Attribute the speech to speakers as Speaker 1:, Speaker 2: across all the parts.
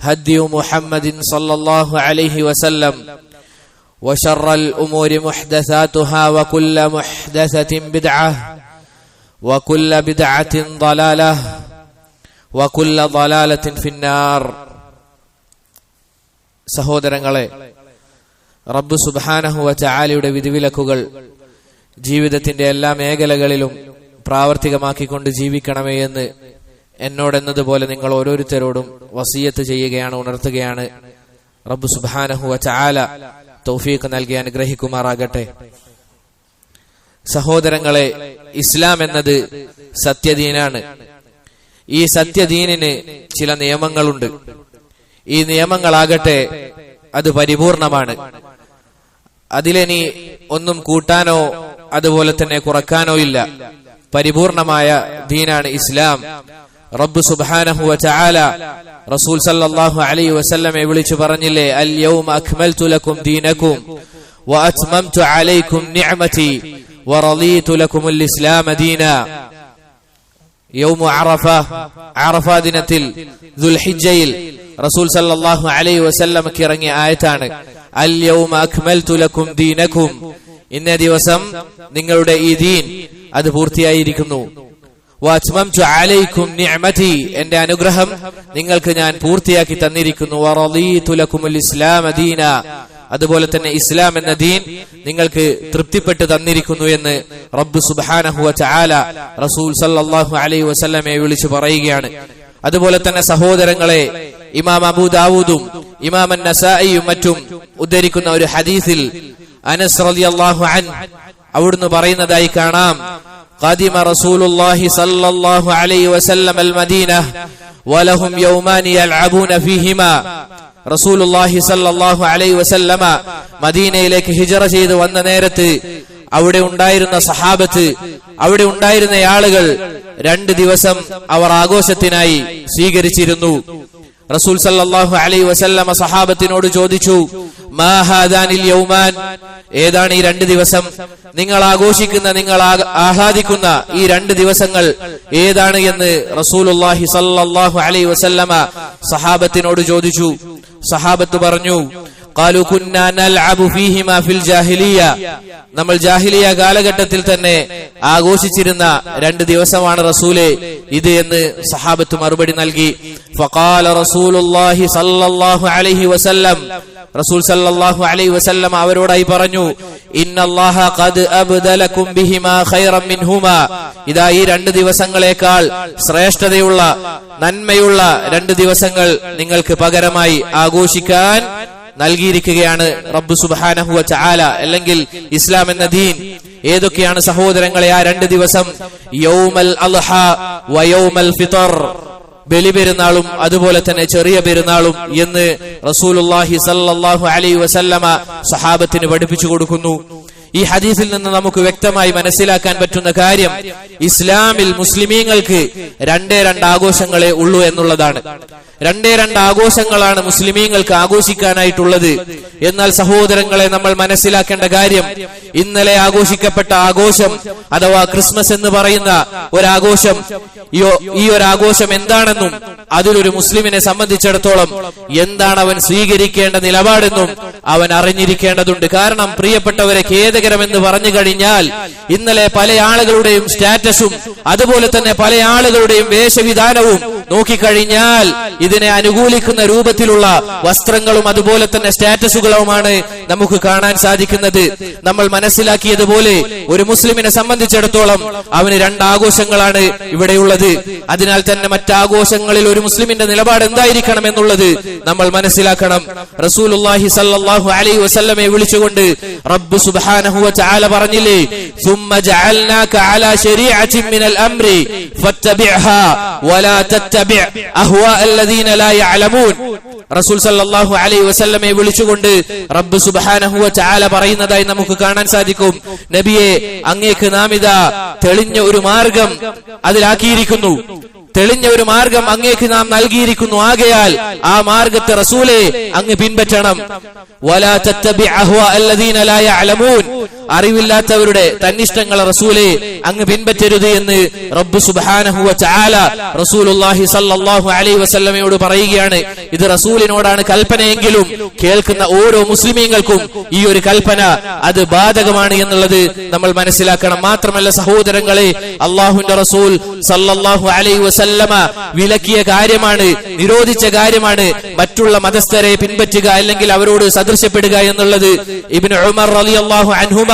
Speaker 1: هدي محمد صلى الله عليه وسلم وشر الأمور محدثاتها وكل محدثة بدعة وكل بدعة ضلالة وكل ضلالة في النار സഹോദരങ്ങളെ റബ്ബ് സുബാനഹുവ ചാലിയുടെ വിധിവിലക്കുകൾ ജീവിതത്തിന്റെ എല്ലാ മേഖലകളിലും പ്രാവർത്തികമാക്കിക്കൊണ്ട് ജീവിക്കണമേ എന്ന് എന്നോടെന്നതുപോലെ നിങ്ങൾ ഓരോരുത്തരോടും വസീയത്ത് ചെയ്യുകയാണ് ഉണർത്തുകയാണ്. റബ്ബ് സുബാനഹുവ ചാല തൗഫീഖ് നൽകി അനുഗ്രഹിക്കുമാറാകട്ടെ. സഹോദരങ്ങളെ ഇസ്ലാം എന്നത് സത്യദീനാണ്. ഈ സത്യദീനിന് ചില നിയമങ്ങളുണ്ട്. ഈ നിയമങ്ങളാകട്ടെ അത് പരിപൂർണമാണ്. അതിലിനി ഒന്നും കൂട്ടാനോ അതുപോലെ തന്നെ കുറക്കാനോ ഇല്ല. പരിപൂർണമായ ദീനാണ് ഇസ്ലാം. റബ്ബ് സുബ്ഹാനഹു വതആല. റസൂൽ സല്ലല്ലാഹു അലൈഹി വസല്ലമയെ വിളിച്ചു പറഞ്ഞില്ലേ അൽ യൗമ അക്മൽതു ലക്കും ദീനക്കും വഅത്മംതു അലൈക്കും നിഅമതി വറളീതു ലക്കുമുൽ ഇസ്ലാമ ദീന. യൗമ അറഫ അറഫ ദിനത്തിൽ ദുൽഹിജ്ജയിൽ റസൂൽ സല്ലല്ലാഹു അലൈഹി വസല്ലമക്ക് ഇറങ്ങിയ ആയത്താണ് അൽ യൗമ അക്മൽതു ലക്കും ദീനക്കും. ഇന്ന ദിവസം നിങ്ങളുടെ ഈ ദീൻ അത് പൂർത്തിയായിരിക്കുന്നു. അലൈക്കും നിഅമതി എന്റെ അനുഗ്രഹം നിങ്ങൾക്ക് ഞാൻ പൂർത്തിയാക്കി തന്നിരിക്കുന്നു. ദീന അതുപോലെ തന്നെ ഇസ്ലാം എന്ന ദീൻ നിങ്ങൾക്ക് തൃപ്തിപ്പെട്ട് തന്നിരിക്കുന്നു എന്ന് റബ്ബു സുബ്ഹാനഹു വതആല റസൂൽ സല്ലല്ലാഹു അലൈഹി വസല്ലമയെ വിളിച്ചു പറയുകയാണ്. അതുപോലെ തന്നെ സഹോദരങ്ങളെ ഇമാം അബൂദാവൂദും ഇമാം നസായിയും മറ്റും ഉദ്ധരിക്കുന്ന ഒരു ഹദീസിൽ അനസ് റളിയല്ലാഹു അൻ അവിടുന്ന് പറയുന്നതായി കാണാം. قدم رسول الله صلى الله عليه وسلم المدينة ولهم يومان يلعبون فيهما റസൂൽ അള്ളാഹി സല്ലാഹു അലൈ വസല്ലമ മദീനയിലേക്ക് ഹിജറ ചെയ്ത് വന്ന നേരത്ത് അവിടെ ഉണ്ടായിരുന്ന സഹാബത്ത് അവിടെ ഉണ്ടായിരുന്ന ആളുകൾ രണ്ട് ദിവസം അവർ ആഘോഷത്തിനായി സ്വീകരിച്ചിരുന്നു റസൂൽ സല്ലാഹു അലൈ വസല്ലമ സഹാബത്തിനോട് ചോദിച്ചു യൗമാൻ. ഏതാണ് ഈ രണ്ട് ദിവസം? നിങ്ങൾ ആഘോഷിക്കുന്ന നിങ്ങൾ ആഹ്ലാദിക്കുന്ന ഈ രണ്ട് ദിവസങ്ങൾ ഏതാണ് എന്ന് റസൂലുല്ലാഹി സല്ലാഹു അലൈ വസല്ലമ സഹാബത്തിനോട് ചോദിച്ചു. സഹാബത്ത് പറഞ്ഞു നമ്മൾ ജാഹിലിയ കാലഘട്ടത്തിൽ തന്നെ ആഘോഷിച്ചിരുന്ന രണ്ട് ദിവസമാണ് റസൂലെ ഇത് എന്ന് സഹാബത്ത് മറുപടി നൽകി. ഫഖാല റസൂലുള്ളാഹി സല്ലല്ലാഹു അലൈഹി വസല്ലം റസൂൽ സല്ലല്ലാഹു അലൈഹി വസല്ലം അവരോടായി പറഞ്ഞു ഇന്നല്ലാഹ ഖദ് അബ്ദലകും ബിഹിമാ ഖൈറൻ മിൻഹുമാ. ഇതാ ഈ രണ്ട് ദിവസങ്ങളെക്കാൾ ശ്രേഷ്ഠതയുള്ള നന്മയുള്ള രണ്ട് ദിവസങ്ങൾ നിങ്ങൾക്ക് പകരമായി ആഘോഷിക്കാൻ നൽകിയിരിക്കുകയാണ് റബ്ബു സുബ്ഹാനഹു വതആല അല്ലെങ്കിൽ ഇസ്ലാം എന്ന ദീൻ. ഏതൊക്കെയാണ് സഹോദരങ്ങളെ ആ രണ്ട് ദിവസം? യൗമൽ അൽഹ വയൗമൽ ഫിത്തർ ബലിപെരുന്നാളും അതുപോലെ തന്നെ ചെറിയ പെരുന്നാളും എന്ന് റസൂലുല്ലാഹി സല്ലല്ലാഹു അലൈഹി വസല്ലമ സഹാബത്തിന് പഠിപ്പിച്ചു കൊടുക്കുന്നു. ഈ ഹദീസിൽ നിന്ന് നമുക്ക് വ്യക്തമായി മനസ്സിലാക്കാൻ പറ്റുന്ന കാര്യം ഇസ്ലാമിൽ മുസ്ലിമീങ്ങൾക്ക് രണ്ടേ രണ്ട് ആഘോഷങ്ങളെ ഉള്ളൂ എന്നുള്ളതാണ്. രണ്ടേ രണ്ട് ആഘോഷങ്ങളാണ് മുസ്ലിമീങ്ങൾക്ക് ആഘോഷിക്കാനായിട്ടുള്ളത്. എന്നാൽ സഹോദരങ്ങളെ നമ്മൾ മനസ്സിലാക്കേണ്ട കാര്യം ഇന്നലെ ആഘോഷിക്കപ്പെട്ട ആഘോഷം അഥവാ ക്രിസ്മസ് എന്ന് പറയുന്ന ഒരാഘോഷം ഈ ഒരു ആഘോഷം എന്താണെന്നും അതിലൊരു മുസ്ലിമിനെ സംബന്ധിച്ചിടത്തോളം എന്താണ് അവൻ സ്വീകരിക്കേണ്ട നിലപാടെന്നും അവൻ അറിഞ്ഞിരിക്കേണ്ടതുണ്ട്. കാരണം പ്രിയപ്പെട്ടവരെ ഖേദകരമെന്ന് പറഞ്ഞു കഴിഞ്ഞാൽ ഇന്നലെ പല ആളുകളുടെയും സ്റ്റാറ്റസും അതുപോലെ തന്നെ പല ആളുകളുടെയും വേഷവിധാനവും നോക്കിക്കഴിഞ്ഞാൽ ഇതിനെ അനുകൂലിക്കുന്ന രൂപത്തിലുള്ള വസ്ത്രങ്ങളും അതുപോലെ തന്നെ സ്റ്റാറ്റസുകളുമാണ് നമുക്ക് കാണാൻ സാധിക്കുന്നത് നമ്മൾ മനസ്സിലാക്കിയതുപോലെ ഒരു മുസ്ലിമിനെ സംബന്ധിച്ചിടത്തോളം അവന് രണ്ട് ആഘോഷങ്ങളാണ് ഇവിടെയുള്ളത് അതിനാൽ തന്നെ മറ്റാഘോഷങ്ങളിൽ ഒരു മുസ്ലിമിന്റെ നിലപാട് എന്തായിരിക്കണം എന്നുള്ളത് നമ്മൾ മനസ്സിലാക്കണം റസൂലുള്ളാഹി സല്ലല്ലാഹു അലൈഹി വസല്ലമയെ വിളിച്ചുകൊണ്ട് റബ്ബ് സുബ്ഹാനഹു വ തആല പറഞ്ഞില്ലേ ثم جعلناك على شريعة من الأمر فاتبعها ولا تتبع നത്തബിഅ അഹ്വാ അല്ലദീന ലാ യഅലമൂൻ റസൂൽ സല്ലല്ലാഹു അലൈഹി വസല്ലമയെ വിളിച്ചുകൊണ്ട് റബ്ബ് സുബ്ഹാനഹു വ തആല പറയുന്നതായി നമുക്ക് കാണാൻ സാധിക്കും. നബിയെ അങ്ങേക്ക് നാമിത തെളിഞ്ഞ ഒരു മാർഗം അതിലാക്കിയിരിക്കുന്നു. തെളിഞ്ഞ ഒരു മാർഗം അങ്ങേക്ക് നാം നൽകിയിരിക്കുന്നു. ആകയാൽ ആ മാർഗത്തെ റസൂലെ അങ്ങ് പിൻപറ്റണം. അറിവില്ലാത്തവരുടെ തന്നിഷ്ടങ്ങൾ റസൂലെ അങ്ങ് പിൻപറ്റരുത് എന്ന് റബ്ബ് സുബ്ഹാനഹു വ തആല റസൂലുള്ളാഹി സല്ലല്ലാഹു അലൈഹി വസല്ലമയോട് പറയുകയാണ്. ഇത് റസൂലിനോടാണ് കൽപ്പനയെങ്കിലും കേൾക്കുന്ന ഓരോ മുസ്ലിമീങ്ങൾക്കും ഈ ഒരു കൽപ്പന അത് ബാധകമാണ് എന്നുള്ളത് നമ്മൾ മനസ്സിലാക്കണം. മാത്രമല്ല സഹോദരങ്ങളെ അള്ളാഹുന്റെ റസൂൽ സല്ലാഹു അലൈഹി വസല്ലമ വിലക്കിയ കാര്യമാണ് നിരോധിച്ച കാര്യമാണ്. മറ്റുള്ള മതസ്ഥരെ പിൻപറ്റുക അല്ലെങ്കിൽ അവരോട് സദൃശ്യപ്പെടുക എന്നുള്ളത് ഇബിൻ ഉമർ അള്ളാഹു അൻഹുമ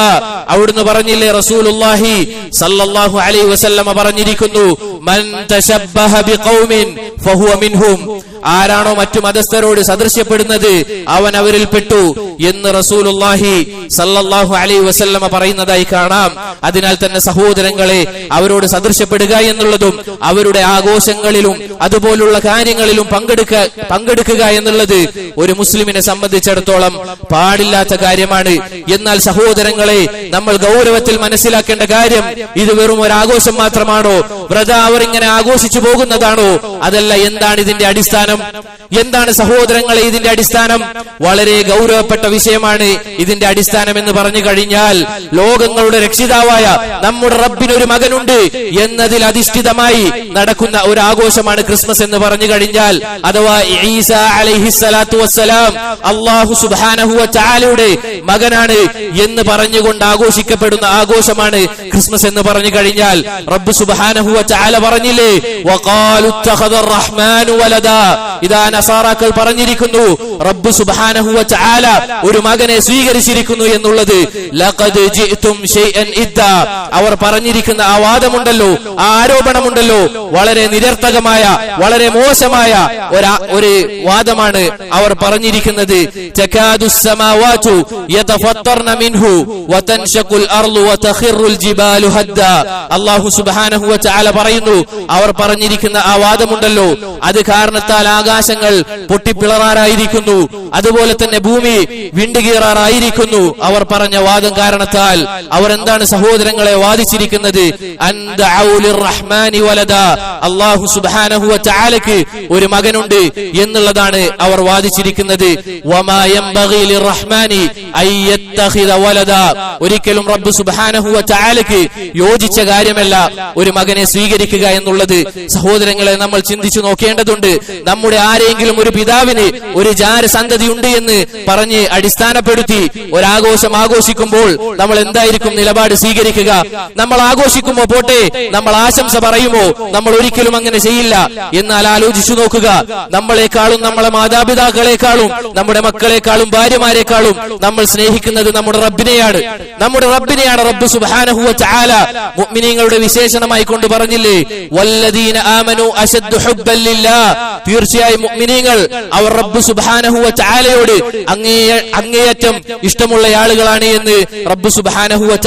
Speaker 1: അവിടുന്ന് പറഞ്ഞില്ലേ റസൂലുള്ളാഹി സല്ലല്ലാഹു അലൈഹി വസല്ലമ പറഞ്ഞിരിക്കുന്നു മൻ തശബ്ബഹ ബിഖൗമിൻ ഫഹുവ മിൻഹും. ആരാണോ മറ്റു മതസ്ഥരോട് സദൃശ്യപ്പെടുന്നത് അവൻ അവരിൽ പെട്ടു എന്ന് റസൂലുള്ളാഹി സല്ലല്ലാഹു അലൈഹി വസല്ലമ പറയുന്നതായി കാണാം. അതിനാൽ തന്നെ സഹോദരങ്ങളെ അവരോട് സദൃശ്യപ്പെടുക എന്നുള്ളതും അവരുടെ ആഘോഷങ്ങളിലും അതുപോലുള്ള കാര്യങ്ങളിലും പങ്കെടുക്ക പങ്കെടുക്കുക എന്നുള്ളത് ഒരു മുസ്ലിമിനെ സംബന്ധിച്ചിടത്തോളം പാടില്ലാത്ത കാര്യമാണ്. എന്നാൽ സഹോദരങ്ങളെ നമ്മൾ ഗൗരവത്തിൽ മനസ്സിലാക്കേണ്ട കാര്യം ഇത് വെറും ഒരു ആഘോഷം മാത്രമാണോ? വ്രത അവർ ഇങ്ങനെ ആഘോഷിച്ചു പോകുന്നതാണോ? അതല്ല എന്താണ് ഇതിന്റെ അടിസ്ഥാനം എന്താണ് സഹോദരങ്ങളെ ഇതിന്റെ അടിസ്ഥാനം? വളരെ ഗൗരവപ്പെട്ട വിഷയമാണ് ഇതിന്റെ അടിസ്ഥാനം എന്ന് പറഞ്ഞു കഴിഞ്ഞാൽ ലോകങ്ങളുടെ രക്ഷിതാവായ നമ്മുടെ റബ്ബിനൊരു മകനുണ്ട് എന്നതിൽ അധിഷ്ഠിതമായി നടക്കുന്ന ഒരു ആഘോഷമാണ് ക്രിസ്മസ് എന്ന് പറഞ്ഞു കഴിഞ്ഞാൽ അഥവാ ഈസ അലൈഹിസ്സലാത്തു വസ്സലാം അള്ളാഹു സുബാനഹു ചാലയുടെ മകനാണ് എന്ന് പറഞ്ഞുകൊണ്ട് ആഘോഷിക്കപ്പെടുന്ന ആഘോഷമാണ് ക്രിസ്മസ് എന്ന് പറഞ്ഞു കഴിഞ്ഞാൽ റബ്ബ് സുബാനഹു ചാല പറഞ്ഞില്ലേ വലദാ ഇതാ നസാറാക്കൾ പറഞ്ഞിരിക്കുന്നു റബ്ബ് സുബാനഹുവ ചാല ഒരു മകനെ സ്വീകരിച്ചിരിക്കുന്നു എന്നുള്ളത്. അവർ പറഞ്ഞിരിക്കുന്ന ആ വാദമുണ്ടല്ലോ ആ ആരോപണമുണ്ടല്ലോ വളരെ നിരർത്ഥകമായ വളരെ മോശമായ ഒരു വാദമാണ് അവർ പറഞ്ഞിരിക്കുന്നത്. അള്ളാഹു സുബാനഹുവ ചാല പറയുന്നു അവർ പറഞ്ഞിരിക്കുന്ന ആ വാദമുണ്ടല്ലോ. അത് കാരണത്താൽ ആകാശങ്ങൾ പൊട്ടിപ്പിളറാറായിരിക്കുന്നു. അതുപോലെ തന്നെ ഭൂമി വിണ്ടുകീറാറായിരിക്കുന്നു അവർ പറഞ്ഞ വാദം കാരണത്താൽ അവർ എന്താണ് സഹോദരങ്ങളെ വാദിച്ചിരിക്കുന്നത്? അള്ളാഹു ദഅഉ ചാലക്ക് ഒരു മകനുണ്ട് എന്നുള്ളതാണ് അവർ വാദിച്ചിരിക്കുന്നത്. ഒരിക്കലും റബ്ബ് സുബ്ഹാനഹു ചാലക്ക് യോജിച്ച കാര്യമല്ല ഒരു മകനെ സ്വീകരിക്കുക എന്നുള്ളത്. സഹോദരങ്ങളെ നമ്മൾ ചിന്തിച്ചു നോക്കേണ്ടതുണ്ട്. നമ്മുടെ ആരെങ്കിലും ഒരു പിതാവിന് ഒരു ജാര സന്തതി ഉണ്ട് എന്ന് പറഞ്ഞ് അടിസ്ഥാനപ്പെടുത്തി ഒരാഘോഷം ആഘോഷിക്കുമ്പോൾ നമ്മൾ എന്തായിരിക്കും നിലപാട് സ്വീകരിക്കുക? നമ്മൾ ആഘോഷിക്കുമോ? പോട്ടെ. നമ്മൾ ആശംസ പറയുമോ? നമ്മൾ ഒരിക്കലും അങ്ങനെ ചെയ്യില്ല. എന്നാൽ ആലോചിച്ചു നോക്കുക. നമ്മളെക്കാളും നമ്മളെ മാതാപിതാക്കളെക്കാളും നമ്മുടെ മക്കളെക്കാളും ഭാര്യമാരെക്കാളും നമ്മൾ സ്നേഹിക്കുന്നത് നമ്മുടെ റബ്ബിനെയാണ്. നമ്മുടെ റബ്ബിനെയാണ് റബ്ബ് സുബ്ഹാനഹു വ തആല മുഅ്മിനീങ്ങളുടെ വിശേഷണമായി കൊണ്ട് പറഞ്ഞില്ലേ? വല്ലദീന ആമനു അശദ്ദു ഹുബ്ബൻ ലില്ലാഹ് തീർച്ചയായും മുഗ്മിനീങ്ങൾ അവർ റബ്ബ് സുബാനഹുവ വ തആലയോട് അങ്ങേയ അങ്ങേയറ്റം ഇഷ്ടമുള്ള ആളുകളാണ് എന്ന് റബ്ബ് സുബാനഹുവ വ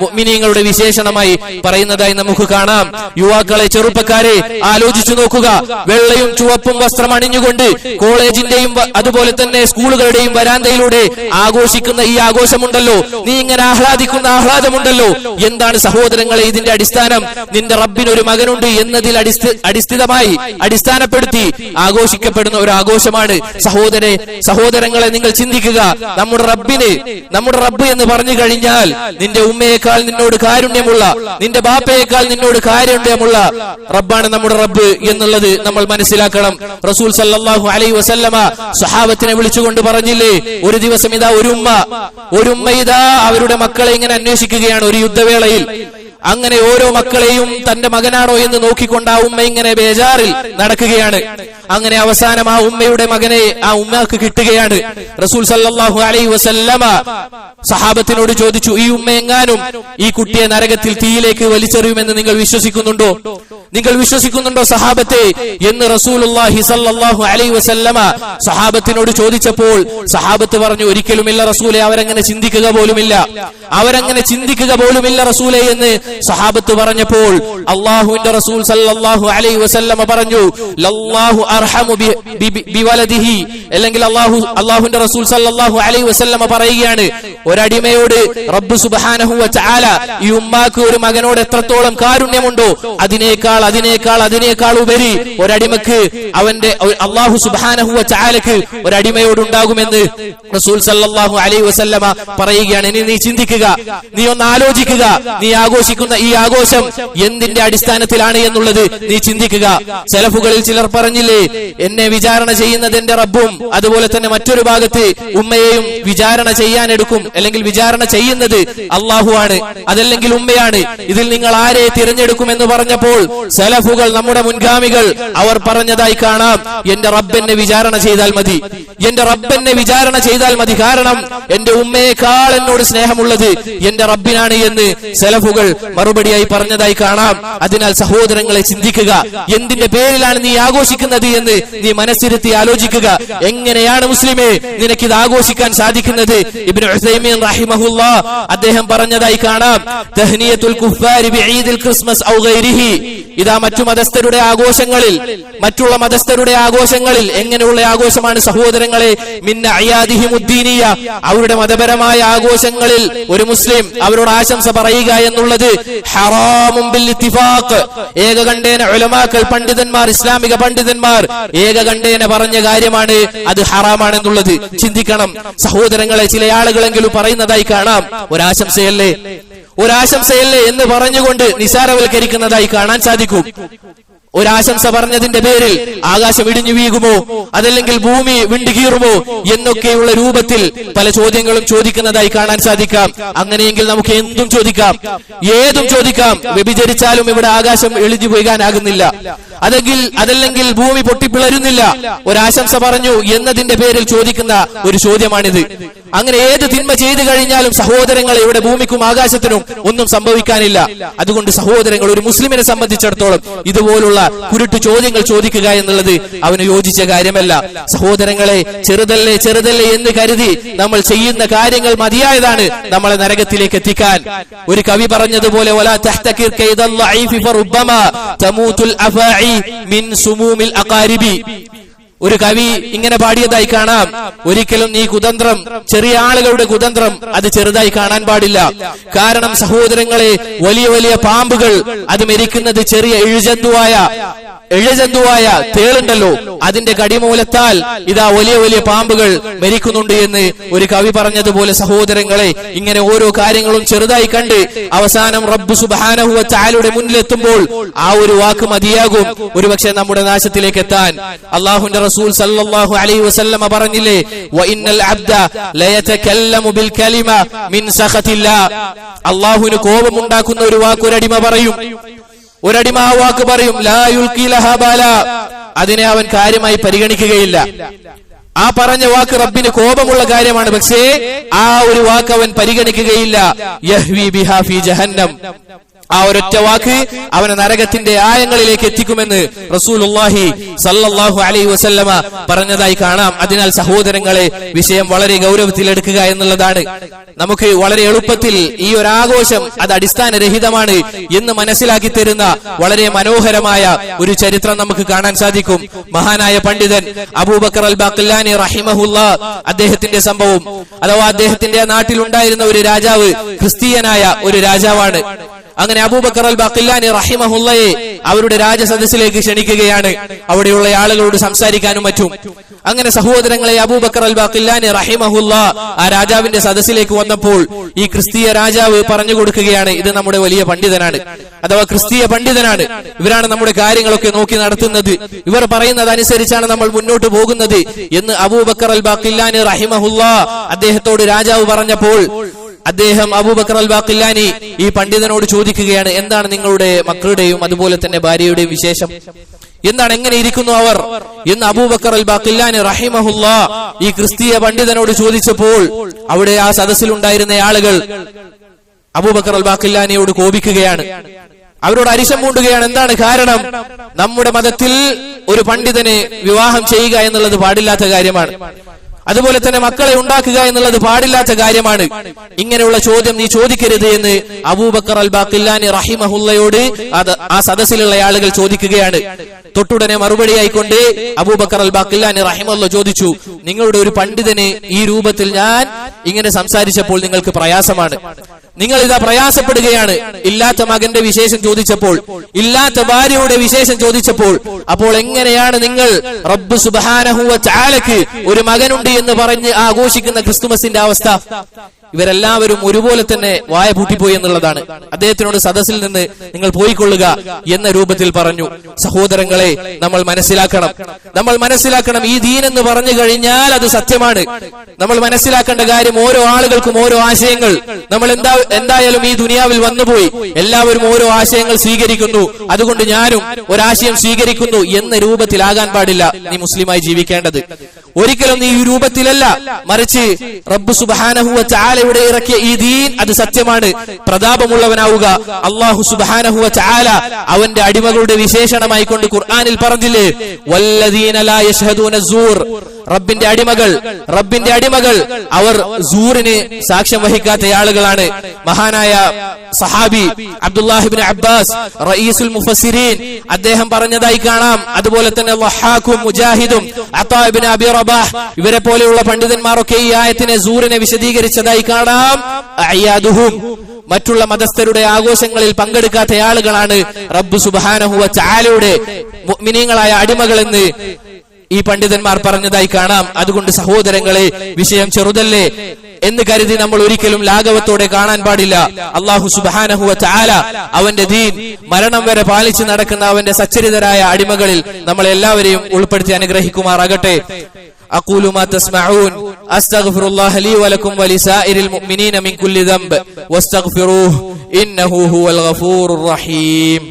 Speaker 1: മുഗ്മിനീങ്ങളുടെ വിശേഷണമായി പറയുന്നതായി നമുക്ക് കാണാം. യുവാക്കളെ ചെറുപ്പക്കാരെ ആലോചിച്ചു നോക്കുക. വെള്ളയും ചുവപ്പും വസ്ത്രം അണിഞ്ഞുകൊണ്ട് കോളേജിന്റെയും അതുപോലെ തന്നെ സ്കൂളുകളുടെയും വരാന്തയിലൂടെ ആഘോഷിക്കുന്ന ഈ ആഘോഷമുണ്ടല്ലോ. നീ ഇങ്ങനെ ആഹ്ലാദിക്കുന്ന ആഹ്ലാദമുണ്ടല്ലോ. എന്താണ് സഹോദരങ്ങളെ ഇതിന്റെ അടിസ്ഥാനം? നിന്റെ റബ്ബിന് ഒരു മകനുണ്ട് എന്നതിൽ അടിസ്ഥ- അടിസ്ഥിതമായി അടിസ്ഥാനപ്പെടുത്തി ആഘോഷിക്കപ്പെടുന്ന ഒരു ആഘോഷമാണ്. സഹോദരെ സഹോദരങ്ങളെ നിങ്ങൾ ചിന്തിക്കുക. നമ്മുടെ റബ്ബിന് നമ്മുടെ റബ്ബ് എന്ന് പറഞ്ഞു കഴിഞ്ഞാൽ നിന്റെ ഉമ്മയേക്കാൾ നിന്നോട് കാരുണ്യമുള്ള നിന്റെ ബാപ്പയേക്കാൾ നിന്നോട് കാരുണ്യമുള്ള റബ്ബാണ് നമ്മുടെ റബ്ബ് എന്നുള്ളത് നമ്മൾ മനസ്സിലാക്കണം. റസൂൽ സല്ലാഹു അലൈ വസല്ലമ സ്വഹാബത്തിനെ വിളിച്ചുകൊണ്ട് പറഞ്ഞില്ലേ ഒരു ദിവസം ഇതാ ഒരു ഉമ്മ ഒരു ഉമ്മ ഇതാ അവരുടെ മക്കളെ ഇങ്ങനെ അന്വേഷിക്കുകയാണ് ഒരു യുദ്ധവേളയിൽ. അങ്ങനെ ഓരോ മക്കളെയും തന്റെ മകനാണോ എന്ന് നോക്കിക്കൊണ്ട് ആ ഉമ്മ ഇങ്ങനെ ബേജാറിൽ നടക്കുകയാണ്. അങ്ങനെ അവസാനം ആ ഉമ്മയുടെ മകനെ ആ ഉമ്മക്ക് കിട്ടുകയാണ്. റസൂൽ സല്ലാഹു അലൈ വസല്ലമ സഹാബത്തിനോട് ചോദിച്ചു ഈ ഉമ്മ എങ്ങാനും ഈ കുട്ടിയെ നരകത്തിൽ തീയിലേക്ക് വലിച്ചെറിയുമെന്ന് നിങ്ങൾ വിശ്വസിക്കുന്നുണ്ടോ? നിങ്ങൾ വിശ്വസിക്കുന്നുണ്ടോ സഹാബത്തെ? എന്ന് റസൂലുള്ളാഹി സല്ലല്ലാഹു അലൈഹി വസല്ലമ സഹാബത്തിനോട് ചോദിച്ചപ്പോൾ സഹാബത്ത് പറഞ്ഞു ഒരിക്കലുമില്ല റസൂലെ അവരങ്ങനെ ചിന്തിക്കുക പോലുമില്ല. അവരങ്ങനെ ചിന്തിക്കുക പോലുമില്ല റസൂലെ എന്ന് സഹാബത്ത് പറഞ്ഞപ്പോൾ അള്ളാഹുവിന്റെ റസൂൽ സല്ലല്ലാഹു അലൈഹി വസല്ലമ പറഞ്ഞു ലല്ലാഹു അർഹമു ബിവലദിഹി അല്ലെങ്കിൽ അള്ളാഹു അള്ളാഹുവിന്റെ റസൂൽ സല്ലല്ലാഹു അലൈഹി വസല്ലമ പറയുകയാണ് ഒരടിമയോട് റബ്ബ് തആല ഈ ഉമ്മാക്ക് ഒരു മകനോട് എത്രത്തോളം കാരുണ്യമുണ്ടോ അതിനേക്കാൾ അതിനേക്കാൾ അതിനേക്കാൾ ഉപരി ഒരടിമക്ക് അവന്റെ അള്ളാഹു സുബ്ഹാനഹു വ ഒരടിമയോടുണ്ടാകുമെന്ന് റസൂൽ സല്ലാഹു അലൈഹി വസല്ലമ പറയുകയാണ്. ഇനി നീ ചിന്തിക്കുക നീ ഒന്ന് ആലോചിക്കുക. നീ ആഘോഷിക്കുന്ന ഈ ആഘോഷം എന്തിന്റെ അടിസ്ഥാനത്തിലാണ് എന്നുള്ളത് നീ ചിന്തിക്കുക. സെലഫുകളിൽ ചിലർ പറഞ്ഞില്ലേ എന്നെ വിചാരണ ചെയ്യുന്നത് എന്റെ റബ്ബും അതുപോലെ തന്നെ മറ്റൊരു ഭാഗത്ത് ഉമ്മയെയും വിചാരണ ചെയ്യാൻ എടുക്കും അല്ലെങ്കിൽ വിചാരണ ചെയ്യുന്നത് അള്ളാഹു ആണ് അതല്ലെങ്കിൽ ഉമ്മയാണ്. ഇതിൽ നിങ്ങൾ ആരെ തിരഞ്ഞെടുക്കും എന്ന് പറഞ്ഞപ്പോൾ സെലഫുകൾ നമ്മുടെ മുൻഗാമികൾ. അവർ പറഞ്ഞതായി കാണാം. എന്റെ റബ്ബെന്നെ വിചാരണ ചെയ്താൽ മതി. എന്റെ റബ്ബെന്നെ വിചാരണ ചെയ്താൽ മതി. കാരണം എന്റെ ഉമ്മയെക്കാൾ എന്നോട് സ്നേഹമുള്ളത് എന്റെ റബ്ബിനാണ് എന്ന് സലഫുകൾ മറുപടിയായി പറഞ്ഞതായി കാണാം. അതിനാൽ സഹോദരങ്ങളെ ചിന്തിക്കുക. എന്തിന്റെ പേരിലാണ് നീ ആഘോഷിക്കുന്നത് എന്ന് നീ മനസ്സിരുത്തി ആലോചിക്കുക. എങ്ങനെയാണ് മുസ്ലിമേ നിനക്കിത് ആഘോഷിക്കാൻ സാധിക്കുന്നത്? അദ്ദേഹം പറഞ്ഞതായി കാണാം. തഹ്നിയത്തുൽ കുഫാരി ക്രിസ്മസ് ഔ ഗൈരിഹി. ഇതാ മറ്റു മതസ്ഥരുടെ ആഘോഷങ്ങളിൽ മറ്റുള്ള മതസ്ഥരുടെ ആഘോഷങ്ങളിൽ എങ്ങനെയുള്ള ആഘോഷമാണ് സഹോദരങ്ങളെ? മിന്ന അയാദിഹിമുദ്ദീനിയ അവരുടെ മതപരമായ ആഘോഷങ്ങളിൽ ഒരു മുസ്ലിം അവരോട് ആശംസ പറയുക എന്നുള്ളത് ഏകകണ്ഠേന ഒലമാക്കൾ പണ്ഡിതന്മാർ ഇസ്ലാമിക പണ്ഡിതന്മാർ ഏകകണ്ഠേന പറഞ്ഞ കാര്യമാണ് അത് ഹറാമാണെന്നുള്ളത്. ചിന്തിക്കണം. സഹോദരങ്ങളെ ചില ആളുകളെങ്കിലും പറയുന്നതായി കാണാം. ഒരാശംസയല്ലേ? ഒരാശംസയല്ലേ എന്ന് പറഞ്ഞുകൊണ്ട് നിസാരവൽക്കരിക്കുന്നതായി കാണാൻ സാധിക്കും. ഒരാശംസ പറഞ്ഞതിന്റെ പേരിൽ ആകാശം ഇടിഞ്ഞു വീകുമോ അതല്ലെങ്കിൽ ഭൂമി വിണ്ടുകീറുമോ എന്നൊക്കെയുള്ള രൂപത്തിൽ പല ചോദ്യങ്ങളും ചോദിക്കുന്നതായി കാണാൻ സാധിക്കാം. അങ്ങനെയെങ്കിൽ നമുക്ക് എന്തും ചോദിക്കാം. ഏതും ചോദിക്കാം. വ്യഭിചരിച്ചാലും ഇവിടെ ആകാശം എളിഞ്ഞു വീകാനാകുന്നില്ല അതെങ്കിൽ അതല്ലെങ്കിൽ ഭൂമി പൊട്ടിപ്പിളരുന്നില്ല. ഒരാശംസ പറഞ്ഞു എന്നതിന്റെ പേരിൽ ചോദിക്കുന്ന ഒരു ചോദ്യമാണിത്. അങ്ങനെ ഏത് തിന്മ ചെയ്തു കഴിഞ്ഞാലും സഹോദരങ്ങൾ ഇവിടെ ഭൂമിക്കും ആകാശത്തിനും ഒന്നും സംഭവിക്കാനില്ല. അതുകൊണ്ട് സഹോദരങ്ങൾ ഒരു മുസ്ലിമിനെ സംബന്ധിച്ചിടത്തോളം ഇതുപോലുള്ള കുരുട്ടു ചോദ്യങ്ങൾ ചോദിക്കുക എന്നുള്ളത് അവന് യോജിച്ച കാര്യമല്ല. സഹോദരങ്ങളെ ചെറുതല്ലേ ചെറുതല്ലേ എന്ന് കരുതി നമ്മൾ ചെയ്യുന്ന കാര്യങ്ങൾ മതിയായതാണ് നമ്മളെ നരകത്തിലേക്ക് എത്തിക്കാൻ. ഒരു കവി പറഞ്ഞതുപോലെ "വലാ മിൻ സുമൂമിൽ അഖാരിബി ഒരു കവി ഇങ്ങനെ പാടിയതായി കാണാം. ഒരിക്കലും നീ കുതന്ത്രം ചെറിയ ആളുകളുടെ കുതന്ത്രം അത് ചെറുതായി കാണാൻ പാടില്ല. കാരണം സഹോദരങ്ങളെ വലിയ വലിയ പാമ്പുകൾ അത് മരിക്കുന്നത് ചെറിയ ഇഴുജന്തുവായ ഇഴജന്തുവായ തേളുണ്ടല്ലോ. അതിന്റെ കടിമൂലത്താൽ ഇതാ വലിയ വലിയ പാമ്പുകൾ മരിക്കുന്നുണ്ട് എന്ന് ഒരു കവി പറഞ്ഞതുപോലെ സഹോദരങ്ങളെ ഇങ്ങനെ ഓരോ കാര്യങ്ങളും ചെറുതായി കണ്ട് അവസാനം റബ്ബു സുബാനഹുവ ചാലുടെ മുന്നിലെത്തുമ്പോൾ ആ ഒരു വാക്ക് മതിയാകും. ഒരുപക്ഷെ നമ്മുടെ നാശത്തിലേക്ക് എത്താൻ. അള്ളാഹുന്റെ റസൂൽ സല്ലല്ലാഹു അലൈഹി വസല്ലമ പറഞ്ഞില്ലേ അള്ളാഹുവിന് കോപമുണ്ടാക്കുന്ന ഒരു വാക്ക് ഒരടിമ പറയും. ഒരടിമ ആ വാക്ക് പറയും ലാ യുൽഖി ലഹാ ബാല. അതിനെ അവൻ കാര്യമായി പരിഗണിക്കുകയില്ല. ആ പറഞ്ഞ വാക്ക് റബ്ബിന് കോപമുള്ള കാര്യമാണ്. പക്ഷേ ആ ഒരു വാക്ക് അവൻ പരിഗണിക്കുകയില്ല. യഹ്വി ജഹന്നം. ആ ഒരൊറ്റ വാക്ക് അവനെ നരകത്തിന്റെ ആയങ്ങളിലേക്ക് എത്തിക്കുമെന്ന് റസൂലുള്ളാഹി സല്ലല്ലാഹു അലൈഹി വസല്ലമ പറഞ്ഞതായി കാണാം. അതിനാൽ സഹോദരങ്ങളെ വിഷയം വളരെ ഗൗരവത്തിൽ എടുക്കുക എന്നുള്ളതാണ്. നമുക്ക് വളരെ എളുപ്പത്തിൽ ഈ ഒരു ആഘോഷം അത് അടിസ്ഥാനരഹിതമാണ് എന്ന് മനസ്സിലാക്കി തരുന്ന വളരെ മനോഹരമായ ഒരു ചരിത്രം നമുക്ക് കാണാൻ സാധിക്കും. മഹാനായ പണ്ഡിതൻ അബൂബക്കർ അൽ ബാക്കല്ലാനി റഹിമഹുല്ല അദ്ദേഹത്തിന്റെ സംഭവം. അഥവാ അദ്ദേഹത്തിന്റെ നാട്ടിലുണ്ടായിരുന്ന ഒരു രാജാവ് ക്രിസ്തീയനായ ഒരു രാജാവാണ്. അങ്ങനെ അബൂബക്കർ അൽ ബക്കില്ലാനി റഹിമഹുല്ലയെ അവരുടെ രാജസദസ്സിലേക്ക് ക്ഷണിക്കുകയാണ്. അവിടെയുള്ള ആളുകളോട് സംസാരിക്കാനും മറ്റും അങ്ങനെ സഹോദരങ്ങളെ അബൂബക്കർ അൽ ബാക്കില്ലാനി റഹിമഹുല്ല ആ രാജാവിന്റെ സദസ്സിലേക്ക് വന്നപ്പോൾ ഈ ക്രിസ്തീയ രാജാവ് പറഞ്ഞു കൊടുക്കുകയാണ് ഇത് നമ്മുടെ വലിയ പണ്ഡിതനാണ്. അഥവാ ക്രിസ്തീയ പണ്ഡിതനാണ്. ഇവരാണ് നമ്മുടെ കാര്യങ്ങളൊക്കെ നോക്കി നടത്തുന്നത്. ഇവർ പറയുന്നത് അനുസരിച്ചാണ് നമ്മൾ മുന്നോട്ട് പോകുന്നത് എന്ന് അബൂബക്കർ അൽ ബാക്കില്ലാനി റഹിമഹുല്ല അദ്ദേഹത്തോട് രാജാവ് പറഞ്ഞപ്പോൾ അദ്ദേഹം അബൂബക്കർ അൽ ബാക്കില്ലാനി ഈ പണ്ഡിതനോട് ചോദിക്കുകയാണ് എന്താണ് നിങ്ങളുടെ മക്കളുടെയും അതുപോലെ തന്നെ ഭാര്യയുടെയും വിശേഷം? എന്താണ് എങ്ങനെ ഇരിക്കുന്നു അവർ? എന്ന് അബൂബക്കർ അൽ ബാക്കില്ലാനി റഹിമഹുല്ല ഈ ക്രിസ്തീയ പണ്ഡിതനോട് ചോദിച്ചപ്പോൾ അവിടെ ആ സദസ്സിലുണ്ടായിരുന്ന ആളുകൾ അബൂബക്കർ അൽ ബാക്കില്ലാനിയോട് കോപിക്കുകയാണ്. അവരോട് അരിശം മൂണ്ടുകയാണ് എന്താണ് കാരണം? നമ്മുടെ മതത്തിൽ ഒരു പണ്ഡിതനെ വിവാഹം ചെയ്യുക എന്നുള്ളത് പാടില്ലാത്ത കാര്യമാണ്. അതുപോലെ തന്നെ മക്കളെ ഉണ്ടാക്കുക എന്നുള്ളത് പാടില്ലാത്ത കാര്യമാണ്. ഇങ്ങനെയുള്ള ചോദ്യം നീ ചോദിക്കരുത് എന്ന് അബൂബക്കർ അൽ ബാക്കില്ലാനി റഹിമഹുല്ലയോട് ആ സദസ്സിലുള്ള ആളുകൾ ചോദിക്കുകയാണ്. തൊട്ടുടനെ മറുപടിയായിക്കൊണ്ട് അബൂബക്കർ അൽ ബാക്കില്ലാനി റഹിമല്ല ചോദിച്ചു നിങ്ങളുടെ ഒരു പണ്ഡിതന് ഈ രൂപത്തിൽ ഞാൻ ഇങ്ങനെ സംസാരിച്ചപ്പോൾ നിങ്ങൾക്ക് പ്രയാസമാണ്. നിങ്ങൾ ഇതാ പ്രയാസപ്പെടുകയാണ്. ഇല്ലാത്ത മകന്റെ വിശേഷം ചോദിച്ചപ്പോൾ ഇല്ലാത്ത ഭാര്യയുടെ വിശേഷം ചോദിച്ചപ്പോൾ അപ്പോൾ എങ്ങനെയാണ് നിങ്ങൾ റബ്ബ് സുബാനഹുവ ചാലക്ക് ഒരു മകനുണ്ട് എന്ന് പറഞ്ഞ് ആഘോഷിക്കുന്ന ക്രിസ്തുമസിന്റെ അവസ്ഥ? ഇവരെല്ലാവരും ഒരുപോലെ തന്നെ വായ പൂട്ടിപ്പോയി എന്നുള്ളതാണ്. അദ്ദേഹത്തിനോട് സദസ്സിൽ നിന്ന് നിങ്ങൾ പോയിക്കൊള്ളുക എന്ന രൂപത്തിൽ പറഞ്ഞു. സഹോദരങ്ങളെ നമ്മൾ മനസ്സിലാക്കണം. നമ്മൾ മനസ്സിലാക്കണം ഈ ദീൻ എന്ന് പറഞ്ഞു കഴിഞ്ഞാൽ അത് സത്യമാണ്. നമ്മൾ മനസ്സിലാക്കേണ്ട കാര്യം ഓരോ ആളുകൾക്കും ഓരോ ആശയങ്ങൾ. നമ്മൾ എന്താ എന്തായാലും ഈ ദുനിയാവിൽ വന്നുപോയി. എല്ലാവരും ഓരോ ആശയങ്ങൾ സ്വീകരിക്കുന്നു. അതുകൊണ്ട് ഞാനും ഒരാശയം സ്വീകരിക്കുന്നു എന്ന രൂപത്തിലാകാൻ പാടില്ല നീ മുസ്ലിമായി ജീവിക്കേണ്ടത്. ഒരിക്കലും നീ ഈ രൂപത്തിലല്ല മറിച്ച് റബ്ബ് സുബാനഹുവ ചാലയുടെ ഇറക്കിയ ഈ ദീൻ അത് സത്യമാണ്. പ്രതാപമുള്ളവനാവുക. അള്ളാഹു സുബാനഹുവ ചാല അവന്റെ അടിമകളുടെ വിശേഷണമായി കൊണ്ട് ഖുർആാനിൽ പറഞ്ഞില്ലേ വല്ലദീന ലാ സൂർ റബ്ബിന്റെ അടിമകൾ റബ്ബിന്റെ അടിമകൾ. അവർ സൂറിന് സാക്ഷ്യം വഹിക്കാത്ത ആളുകളാണ്. മഹാനായ സഹാബി അബ്ദുല്ലാഹിബിൻ അബ്ബാസ് റയീസുൽ മുഫസിരീൻ അദ്ദേഹം പറഞ്ഞതായി കാണാം. അതുപോലെ തന്നെ വഹാഖും മുജാഹിദും അത്താബിൻ അബി റബാഹ് ഇവരെ പോലെയുള്ള പണ്ഡിതന്മാരൊക്കെ ഈ ആയത്തിനെ സൂറിനെ വിശദീകരിച്ചതായി കാണാം. അയ്യാദുഹും മറ്റുള്ള മതസ്ഥരുടെ ആഘോഷങ്ങളിൽ പങ്കെടുക്കാത്ത ആളുകളാണ് റബ്ബു സുബാനഹുവ ചാലയുടെ മിനിങ്ങളായ അടിമകളെന്ന് ഈ പണ്ഡിതന്മാർ പറഞ്ഞതായി കാണാം അതുകൊണ്ട് സഹോദരങ്ങളെ വിഷയം ചെറുതല്ലേ എന്ന് കരുതി നമ്മൾ ഒരിക്കലും ലാഘവത്തോടെ കാണാൻ പാടില്ല അള്ളാഹു സുബാനഹുവ ചാല അവന്റെ ദീൻ മരണം വരെ പാലിച്ചു നടക്കുന്ന അവന്റെ സച്ചരിതരായ അടിമകളിൽ നമ്മൾ എല്ലാവരെയും ഉൾപ്പെടുത്തി അനുഗ്രഹിക്കുമാറാകട്ടെ أقول ما تسمعون أستغفر الله لي ولكم ولسائر المؤمنين من كل ذنب واستغفروه إنه هو الغفور الرحيم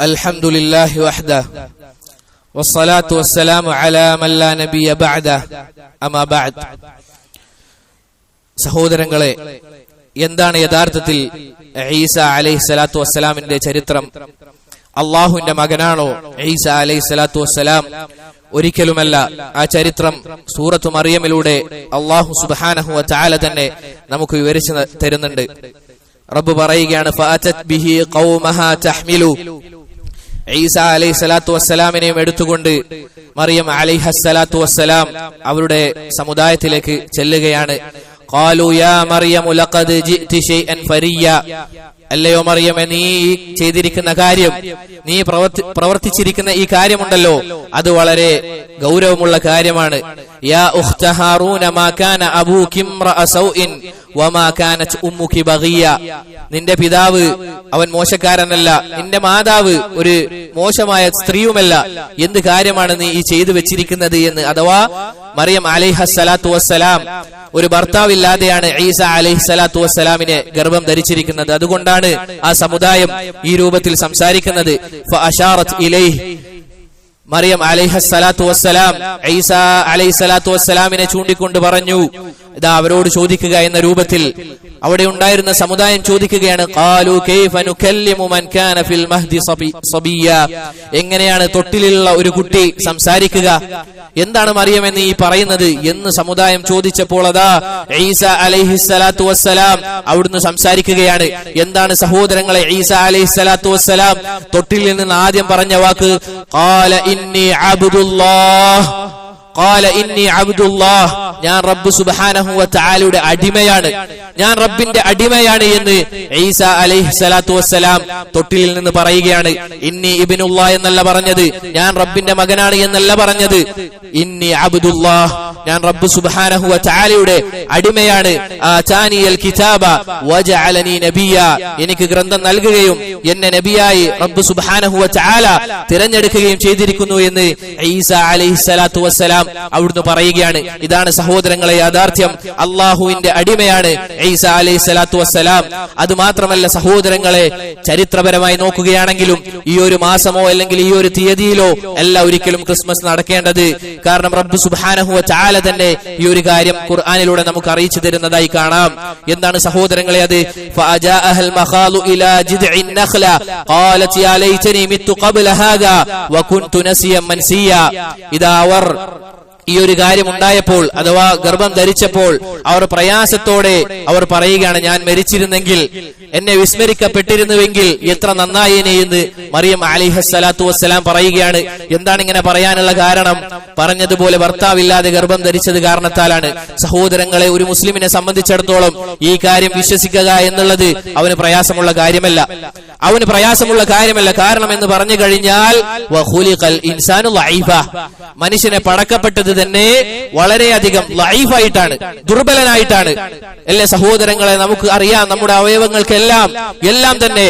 Speaker 1: الحمد لله وحده والصلاة والسلام على من لا نبي بعده أما بعد സഹോദരങ്ങളെ എന്താണ് യഥാർത്ഥത്തിൽ ഈസ അലൈഹി സ്വലാത്തു വസ്സലാമിന്റെ ചരിത്രം അള്ളാഹുവിന്റെ മകനാണോ ഈസ അലൈഹി സ്വലാത്തു വസ്സലാം ഒരിക്കലുമല്ല ആ ചരിത്രം സൂറത്തു മറിയമിലൂടെ അള്ളാഹു സുബാനഹു ചാല തന്നെ നമുക്ക് വിവരിച്ചു തരുന്നുണ്ട് റബ്ബ് പറയുകയാണ് ഈസ അലൈഹി സ്വലാത്തു വസ്സലാമിനെയും എടുത്തുകൊണ്ട് മറിയം അലൈഹ സ്വലാത്തു വസ്സലാം അവരുടെ സമുദായത്തിലേക്ക് ചെല്ലുകയാണ്. അല്ലയോ മറിയമേ നീ ചെയ്തിരിക്കുന്ന കാര്യം നീ പ്രവർത്തി പ്രവർത്തിച്ചിരിക്കുന്ന ഈ കാര്യമുണ്ടല്ലോ. അത് വളരെ ഗൗരവമുള്ള കാര്യമാണ്. യാ ഉഖ്ത മാ കാന വമാ കാനത് ഉമ്മുകി ബഗിയ. നിന്റെ പിതാവ് അവൻ മോശക്കാരനല്ല. നിന്റെ മാതാവ് ഒരു മോശമായ സ്ത്രീയുമല്ല. എന്ത് കാര്യമാണ് നീ ഈ ചെയ്തു വെച്ചിരിക്കുന്നത് എന്ന്? അഥവാ മറിയം അലൈഹ സലാത്തു വസ്സലാം ഒരു ഭർത്താവില്ലാതെയാണ് ഈസ അലൈഹി സ്വലാത്തു വസ്സലാമിനെ ഗർഭം ധരിച്ചിരിക്കുന്നത്. അതുകൊണ്ടാണ് ആ സമുദായം ഈ രൂപത്തിൽ സംസാരിക്കുന്നത്. മറിയം അലൈഹ സ്വലാത്തു വസ്സലാം ഈസ അലൈഹി സ്വലാത്തു വസ്സലാമിനെ ചൂണ്ടിക്കൊണ്ട് പറഞ്ഞു ഇതാ അവരോട് ചോദിക്കുക എന്ന രൂപത്തിൽ അവിടെ ഉണ്ടായിരുന്ന സമുദായം ചോദിക്കുകയാണ് കാലു ഫിൽ മഹ്ദി എങ്ങനെയാണ് തൊട്ടിലുള്ള ഒരു കുട്ടി സംസാരിക്കുക? എന്താണ് മറിയമെന്ന് ഈ പറയുന്നത്? എന്ന് സമുദായം ചോദിച്ചപ്പോൾ അതാ ഈസ അലൈഹിസ്സലാത്തു വസ്സലാം. അവിടുന്ന് സംസാരിക്കുകയാണ് എന്താണ് സഹോദരങ്ങളെ ഈസ അലൈഹിസ്സലാത്തു വസ്സലാം? തൊട്ടിൽ നിന്ന് ആദ്യം പറഞ്ഞ വാക്ക് ഖാല ഇന്നി അബ്ദുല്ലാഹ്. ഖാല ഇന്നി അബ്ദുല്ലാഹ് ഞാൻ റബ്ബ് സുബ്ഹാനഹു വ തആലയുടെ അടിമയാണ്. ഞാൻ റബ്ബിന്റെ അടിമയാണ് എന്ന് ഈസ അലൈഹി സ്വലാത്തു വസ്സലാം തൊട്ടിലിൽ നിന്ന് പറയുകയാണ്. ഇന്നി ഇബ്നുല്ലാ എന്നല്ല പറഞ്ഞത്. ഞാൻ റബ്ബിന്റെ മകനാണ് എന്നല്ല പറഞ്ഞത്. ഇന്നി അബ്ദുല്ലാഹ് ഞാൻ റബ്ബ് സുബ്ഹാനഹു വ തആലയുടെ അടിമയാണ്. ആതാനിയൽ കിതാബ വജഅലനി നബിയ. എനിക്ക് ഗ്രന്ഥം നൽകുകയും എന്നെ നബിയായി റബ്ബ് സുബ്ഹാനഹു വ തആല തിരഞ്ഞെടുക്കുകയും ചെയ്തിരിക്കുന്നു എന്ന് ഈസ അലൈഹി സ്വലാത്തു വസ്സലാം അവിടുന്ന് പറയുകയാണ്. ഇതാണ് സഹോദരങ്ങളെ യാഥാർത്ഥ്യം. അള്ളാഹുവിന്റെ അടിമയാണ് ഈസ അലൈഹി സ്വലാത്തു വസ്സലാം. അത് മാത്രമല്ല സഹോദരങ്ങളെ ചരിത്രപരമായി നോക്കുകയാണെങ്കിലും ഈ ഒരു മാസമോ അല്ലെങ്കിൽ ഈ ഒരു തീയതിയിലോ അല്ല ഒരിക്കലും ക്രിസ്മസ് നടക്കേണ്ടത്. കാരണം റബ്ബ് സുബ്ഹാനഹു ചാല തന്നെ ഈ ഒരു കാര്യം ഖുർആാനിലൂടെ നമുക്ക് അറിയിച്ചു തരുന്നതായി കാണാം. എന്താണ് സഹോദരങ്ങളെ അത്? ഇതാ അവർ ഈ ഒരു കാര്യം ഉണ്ടായപ്പോൾ അഥവാ ഗർഭം ധരിച്ചപ്പോൾ അവർ പ്രയാസത്തോടെ അവർ പറയുകയാണ് ഞാൻ മരിച്ചിരുന്നെങ്കിൽ എന്നെ വിസ്മരിക്കപ്പെട്ടിരുന്നുവെങ്കിൽ എത്ര നന്നായേനെ എന്ന് മറിയം അലിഹസ്സലാത്തു വസ്സലാം പറയുകയാണ്. എന്താണ് ഇങ്ങനെ പറയാനുള്ള കാരണം? പറഞ്ഞതുപോലെ ഭർത്താവില്ലാതെ ഗർഭം ധരിച്ചത് കാരണത്താലാണ്. സഹോദരങ്ങളെ ഒരു മുസ്ലിമിനെ സംബന്ധിച്ചിടത്തോളം ഈ കാര്യം വിശ്വസിക്കുക എന്നുള്ളത് അവന് പ്രയാസമുള്ള കാര്യമല്ല. അവന് പ്രയാസമുള്ള കാര്യമല്ല. കാരണം എന്ന് പറഞ്ഞു കഴിഞ്ഞാൽ. മനുഷ്യനെ പടക്കപ്പെട്ടത് തന്നെ വളരെയധികം ലൈഫായിട്ടാണ് ദുർബലനായിട്ടാണ്. അല്ലേ സഹോദരങ്ങളെ നമുക്ക് അറിയാം നമ്മുടെ അവയവങ്ങൾക്കെല്ലാം എല്ലാം തന്നെ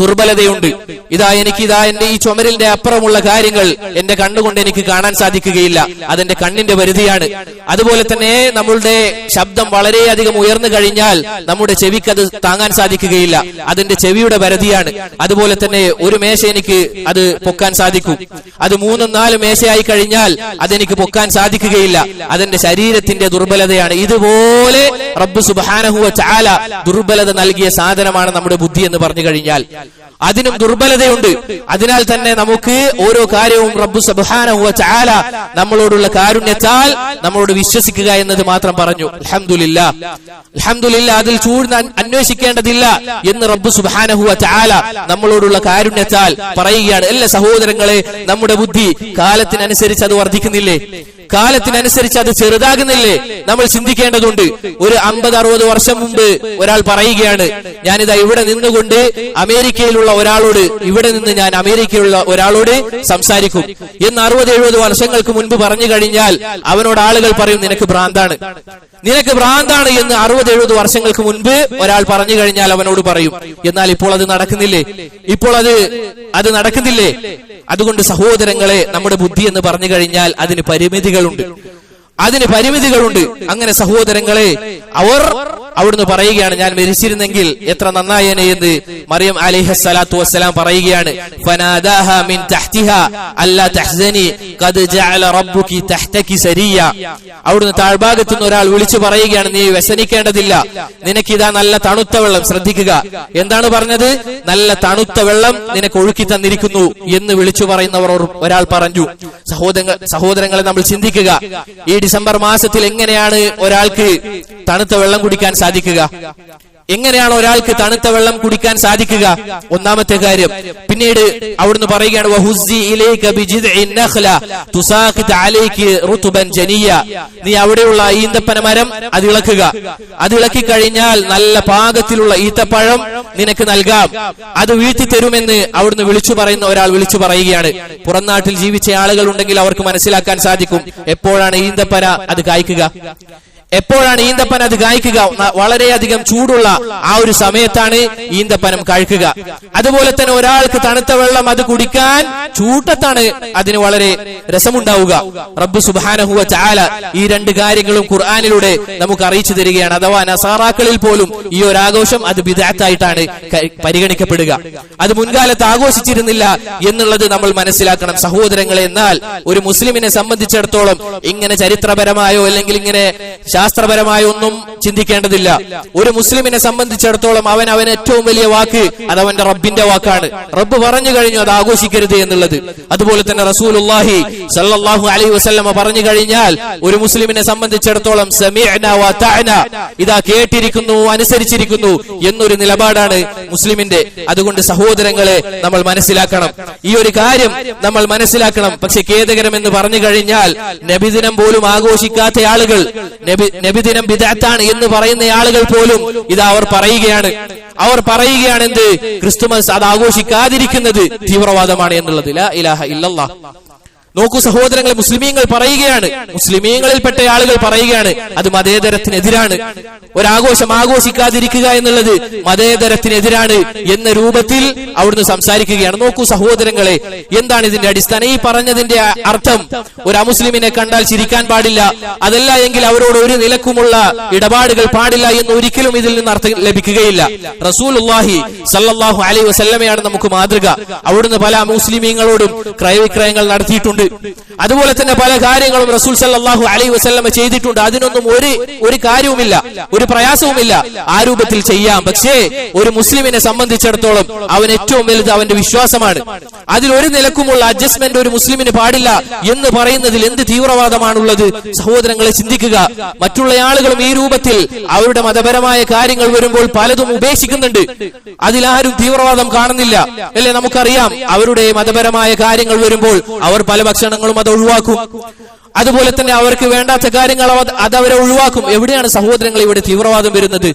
Speaker 1: ദുർബലതയുണ്ട്. ഇതാ എനിക്ക് ഇതാ എന്റെ ഈ ചുമരിന്റെ അപ്പുറമുള്ള കാര്യങ്ങൾ എന്റെ കണ്ണുകൊണ്ട് എനിക്ക് കാണാൻ സാധിക്കുകയില്ല. അതെന്റെ കണ്ണിന്റെ പരിധിയാണ്. അതുപോലെ തന്നെ നമ്മളുടെ ശബ്ദം വളരെയധികം ഉയർന്നു കഴിഞ്ഞാൽ നമ്മുടെ ചെവിക്ക് അത് താങ്ങാൻ സാധിക്കുകയില്ല. അതിന്റെ ചെവിയുടെ പരിധിയാണ്. അതുപോലെ തന്നെ ഒരു മേശ എനിക്ക് അത് പൊക്കാൻ സാധിക്കും. അത് മൂന്നും നാലും മേശയായി കഴിഞ്ഞാൽ അതെനിക്ക് പൊക്കാൻ സാധിക്കുകയില്ല. അതെന്റെ ശരീരത്തിന്റെ ദുർബലതയാണ്. ഇതുപോലെ റബ്ബ് സുബാനഹുവ ചാല ദുർബലത നൽകിയ സാധനമാണ് നമ്മുടെ ബുദ്ധി എന്ന് പറഞ്ഞു കഴിഞ്ഞാൽ. Mundial. അതിനും ദുർബലതയുണ്ട്. അതിനാൽ തന്നെ നമുക്ക് ഓരോ കാര്യവും റബ്ബു സുബ്ഹാനഹു ചാല നമ്മളോടുള്ള കാരുണ്യത്താൽ നമ്മളോട് വിശ്വസിക്കുക എന്നത് മാത്രം പറഞ്ഞു. അലഹമില്ല അലഹമില്ല അതിൽ ചൂഴ്ന്ന് അന്വേഷിക്കേണ്ടതില്ല എന്ന് റബ്ബു സുബ്ഹാനഹു ചാല നമ്മളോടുള്ള കാരുണ്യത്താൽ പറയുകയാണ്. എല്ലാ സഹോദരങ്ങളെ നമ്മുടെ ബുദ്ധി കാലത്തിനനുസരിച്ച് അത് വർദ്ധിക്കുന്നില്ലേ? കാലത്തിനനുസരിച്ച് അത് ചെറുതാകുന്നില്ലേ? നമ്മൾ ചിന്തിക്കേണ്ടതുണ്ട്. ഒരു അമ്പത് അറുപത് വർഷം മുമ്പ് ഒരാൾ പറയുകയാണ് ഞാനിതാ ഇവിടെ നിന്നുകൊണ്ട് അമേരിക്കയിലുള്ള ഒരാളോട് ഇവിടെ നിന്ന് ഞാൻ അമേരിക്കയിലുള്ള ഒരാളോട് സംസാരിക്കും. എന്ന് അറുപത് എഴുപത് വർഷങ്ങൾക്ക് മുൻപ് പറഞ്ഞു കഴിഞ്ഞാൽ അവനോട് ആളുകൾ പറയും നിനക്ക് ഭ്രാന്താണ്. നിനക്ക് ഭ്രാന്താണ് എന്ന് അറുപത് എഴുപത് വർഷങ്ങൾക്ക് മുൻപ് ഒരാൾ പറഞ്ഞു കഴിഞ്ഞാൽ അവനോട് പറയും. എന്നാൽ ഇപ്പോൾ അത് നടക്കുന്നില്ലേ? ഇപ്പോൾ അത് അത് നടക്കുന്നില്ലേ? അതുകൊണ്ട് സഹോദരങ്ങളെ നമ്മുടെ ബുദ്ധി എന്ന് പറഞ്ഞു കഴിഞ്ഞാൽ അതിന് പരിമിതികളുണ്ട്. അതിന് പരിമിതികളുണ്ട്. അങ്ങനെ സഹോദരങ്ങളെ അവർ അവിടുന്ന് പറയുകയാണ് ഞാൻ മരിച്ചിരുന്നെങ്കിൽ എത്ര നന്നായേനെ എന്ന് മറിയം അലിഹസ്സലാത്തു വസ്സലാം പറയുകയാണ് അവിടുന്ന് താഴ്ഭാഗത്തു നിന്ന് ഒരാൾ വിളിച്ചു പറയുകയാണ് നീ വ്യസനിക്കേണ്ടതില്ല. നിനക്കിതാ നല്ല തണുത്ത വെള്ളം ശ്രദ്ധിക്കുക. എന്താണ് പറഞ്ഞത്? നല്ല തണുത്ത വെള്ളം നിനക്ക് ഒഴുക്കി തന്നിരിക്കുന്നു എന്ന് വിളിച്ചു പറയുന്നവർ ഒരാൾ പറഞ്ഞു. സഹോദരങ്ങൾ സഹോദരങ്ങളെ നമ്മൾ ചിന്തിക്കുക ഈ ഡിസംബർ മാസത്തിൽ എങ്ങനെയാണ് ഒരാൾക്ക് തണുത്ത വെള്ളം കുടിക്കാൻ സാധിക്കുക. എങ്ങനെയാണ് ഒരാൾക്ക് തണുത്ത വെള്ളം കുടിക്കാൻ സാധിക്കുക? ഒന്നാമത്തെ കാര്യം. പിന്നീട് അവിടുന്ന് പറയുകയാണ്. നീ അവിടെയുള്ള ഈന്തപ്പന മരം അത് ഇളക്കുക. അത് ഇളക്കി കഴിഞ്ഞാൽ നല്ല പാകത്തിലുള്ള ഈത്തപ്പഴം നിനക്ക് നൽകാം. അത് വീഴ്ത്തി തരുമെന്ന് അവിടുന്ന് വിളിച്ചു പറയുന്ന ഒരാൾ വിളിച്ചു പറയുകയാണ്. പുറം നാട്ടിൽ ജീവിച്ച ആളുകൾ ഉണ്ടെങ്കിൽ അവർക്ക് മനസ്സിലാക്കാൻ സാധിക്കും. എപ്പോഴാണ് ഈന്തപ്പന അത് കായ്ക്കുക? എപ്പോഴാണ് ഈന്തപ്പൻ അത് കായ്ക്കുക? വളരെയധികം ചൂടുള്ള ആ ഒരു സമയത്താണ് ഈന്തപ്പനം കഴിക്കുക അതുപോലെ തന്നെ ഒരാൾക്ക് തണുത്ത വെള്ളം അത് കുടിക്കാൻ ചൂട്ടത്താണ് അതിന് വളരെ രസമുണ്ടാവുക. റബ്ബ് സുബാനഹുവ ചാല ഈ രണ്ട് കാര്യങ്ങളും ഖുർആാനിലൂടെ നമുക്ക് അറിയിച്ചു തരികയാണ്. അഥവാ നസാറാക്കളിൽ പോലും ഈ ഒരു ആഘോഷം അത് വിദാത്തായിട്ടാണ് പരിഗണിക്കപ്പെടുക. അത് മുൻകാലത്ത് ആഘോഷിച്ചിരുന്നില്ല എന്നുള്ളത് നമ്മൾ മനസ്സിലാക്കണം. സഹോദരങ്ങളെ എന്നാൽ ഒരു മുസ്ലിമിനെ സംബന്ധിച്ചിടത്തോളം ഇങ്ങനെ ചരിത്രപരമായോ അല്ലെങ്കിൽ ഇങ്ങനെ ശാസ്ത്രപരമായ ഒന്നും ചിന്തിക്കേണ്ടതില്ല. ഒരു മുസ്ലിമിനെ സംബന്ധിച്ചിടത്തോളം അവൻ അവൻ ഏറ്റവും വലിയ വാക്ക് അത് അവന്റെ റബ്ബിന്റെ വാക്കാണ്. റബ്ബ് പറഞ്ഞു കഴിഞ്ഞു അത് ആഘോഷിക്കരുത് എന്നുള്ളത്. അതുപോലെ തന്നെ റസൂലുള്ളാഹി സല്ലാഹു അലൈഹി വസ്ലമ പറഞ്ഞു കഴിഞ്ഞാൽ ഒരു മുസ്ലിമിനെ സംബന്ധിച്ചിടത്തോളം ഇതാ കേട്ടിരിക്കുന്നു അനുസരിച്ചിരിക്കുന്നു എന്നൊരു നിലപാടാണ് മുസ്ലിമിന്റെ. അതുകൊണ്ട് സഹോദരങ്ങളെ നമ്മൾ മനസ്സിലാക്കണം. ഈ ഒരു കാര്യം നമ്മൾ മനസ്സിലാക്കണം. പക്ഷെ ഖേദകരം എന്ന് പറഞ്ഞു കഴിഞ്ഞാൽ നബിദിനം പോലും ആഘോഷിക്കാത്ത ആളുകൾ നബി നബിദിനം ബിദാത്താണ് എന്ന് പറയുന്ന ആളുകൾ പോലും ഇത് അവർ പറയുകയാണ്. അവർ പറയുകയാണ് എന്ത് ക്രിസ്തുമസ് അത് ആഘോഷിക്കാതിരിക്കുന്നത് തീവ്രവാദമാണ് എന്നുള്ളത്. ഇലാഹ ഇല്ലല്ലാ നോക്കൂ സഹോദരങ്ങളെ മുസ്ലിമീങ്ങൾ പറയുകയാണ്. മുസ്ലിമീങ്ങളിൽപ്പെട്ട ആളുകൾ പറയുകയാണ് അത് മതേതരത്തിനെതിരാണ്. ഒരാഘോഷം ആഘോഷിക്കാതിരിക്കുക എന്നുള്ളത് മതേതരത്തിനെതിരാണ് എന്ന രൂപത്തിൽ അവിടുന്ന് സംസാരിക്കുകയാണ്. നോക്കൂ സഹോദരങ്ങളെ എന്താണ് ഇതിന്റെ അടിസ്ഥാനം? ഈ പറഞ്ഞതിന്റെ അർത്ഥം ഒരു അമുസ്ലിമിനെ കണ്ടാൽ ചിരിക്കാൻ പാടില്ല. അതല്ല എങ്കിൽ അവരോട് ഒരു നിലക്കുമുള്ള ഇടപാടുകൾ പാടില്ല എന്ന് ഒരിക്കലും ഇതിൽ നിന്ന് അർത്ഥം ലഭിക്കുകയില്ല. റസൂലുള്ളാഹി സല്ലാഹു അലൈഹി വസല്ലമയാണ് നമുക്ക് മാതൃക. അവിടുന്ന് പല മുസ്ലിമീങ്ങളോടും ക്രയവിക്രയങ്ങൾ നടത്തിയിട്ടുണ്ട്. അതുപോലെ തന്നെ പല കാര്യങ്ങളും റസൂൽ സല്ലാഹു അലൈഹി വസല്ലമ ചെയ്തിട്ടുണ്ട്. അതിനൊന്നും ഒരു ഒരു കാര്യവുമില്ല ഒരു പ്രയാസവുമില്ല. ആ രൂപത്തിൽ ചെയ്യാം. പക്ഷേ ഒരു മുസ്ലിമിനെ സംബന്ധിച്ചിടത്തോളം അവൻ ഏറ്റവും വലുത് അവന്റെ വിശ്വാസമാണ്. അതിൽ ഒരു നിലക്കുമുള്ള അഡ്ജസ്റ്റ്മെന്റ് ഒരു മുസ്ലിമിന് പാടില്ല എന്ന് പറയുന്നതിൽ എന്ത് തീവ്രവാദമാണുള്ളത്? സഹോദരങ്ങളെ ചിന്തിക്കുക. മറ്റുള്ള ആളുകളും ഈ രൂപത്തിൽ അവരുടെ മതപരമായ കാര്യങ്ങൾ വരുമ്പോൾ പലതും ഉപേക്ഷിക്കുന്നുണ്ട്. അതിലാരും തീവ്രവാദം കാണുന്നില്ല. അല്ലെ? നമുക്കറിയാം അവരുടെ മതപരമായ കാര്യങ്ങൾ വരുമ്പോൾ അവർ പല ഭക്ഷണങ്ങളും അത് ഒഴിവാക്കും. അതുപോലെ തന്നെ അവർക്ക് വേണ്ടാത്ത കാര്യങ്ങൾ അത് അവരെ ഒഴിവാക്കും. എവിടെയാണ് സഹോദരങ്ങൾ ഇവിടെ തീവ്രവാദം വരുന്നത്?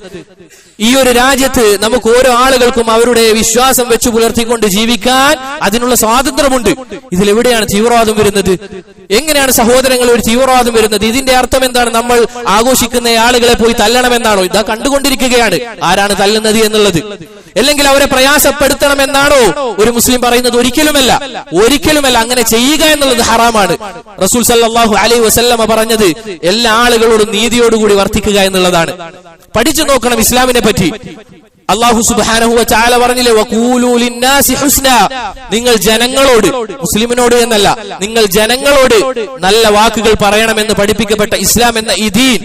Speaker 1: ഈ ഒരു രാജ്യത്ത് നമുക്ക് ഓരോ ആളുകൾക്കും അവരുടെ വിശ്വാസം വെച്ച് പുലർത്തിക്കൊണ്ട് ജീവിക്കാൻ അതിനുള്ള സ്വാതന്ത്ര്യമുണ്ട്. ഇതിൽ എവിടെയാണ് തീവ്രവാദം വരുന്നത്? എങ്ങനെയാണ് സഹോദരങ്ങൾ ഒരു തീവ്രവാദം വരുന്നത്? ഇതിന്റെ അർത്ഥം എന്താണ്? നമ്മൾ ആഘോഷിക്കുന്ന ആളുകളെ പോയി തല്ലണമെന്നാണോ? ഇതാ കണ്ടുകൊണ്ടിരിക്കുകയാണ്. ആരാണ് തല്ലുന്നത് എന്നുള്ളത്? അല്ലെങ്കിൽ അവരെ പ്രയാസപ്പെടുത്തണം എന്നാണോ ഒരു മുസ്ലിം പറയുന്നത് ഒരിക്കലുമല്ല. ഒരിക്കലുമല്ല. അങ്ങനെ ചെയ്യുക എന്നുള്ളത് ഹറാമാണ്. റസൂൽ സല്ലാഹു അലൈഹി വസല്ലമ പറഞ്ഞത് എല്ലാ ആളുകളോടും നീതിയോടുകൂടി വർത്തിക്കുക എന്നുള്ളതാണ്. പഠിച്ചു നോക്കണം ഇസ്ലാമിനെ പറ്റി അള്ളാഹു സുബ്ഹാനഹു വ തആല പറഞ്ഞില്ലേ നിങ്ങൾ ജനങ്ങളോട് മുസ്ലിമിനോട് എന്നല്ല നിങ്ങൾ ജനങ്ങളോട് നല്ല വാക്കുകൾ പറയണമെന്ന് പഠിപ്പിക്കപ്പെട്ട ഇസ്ലാം എന്ന ഈ ദീൻ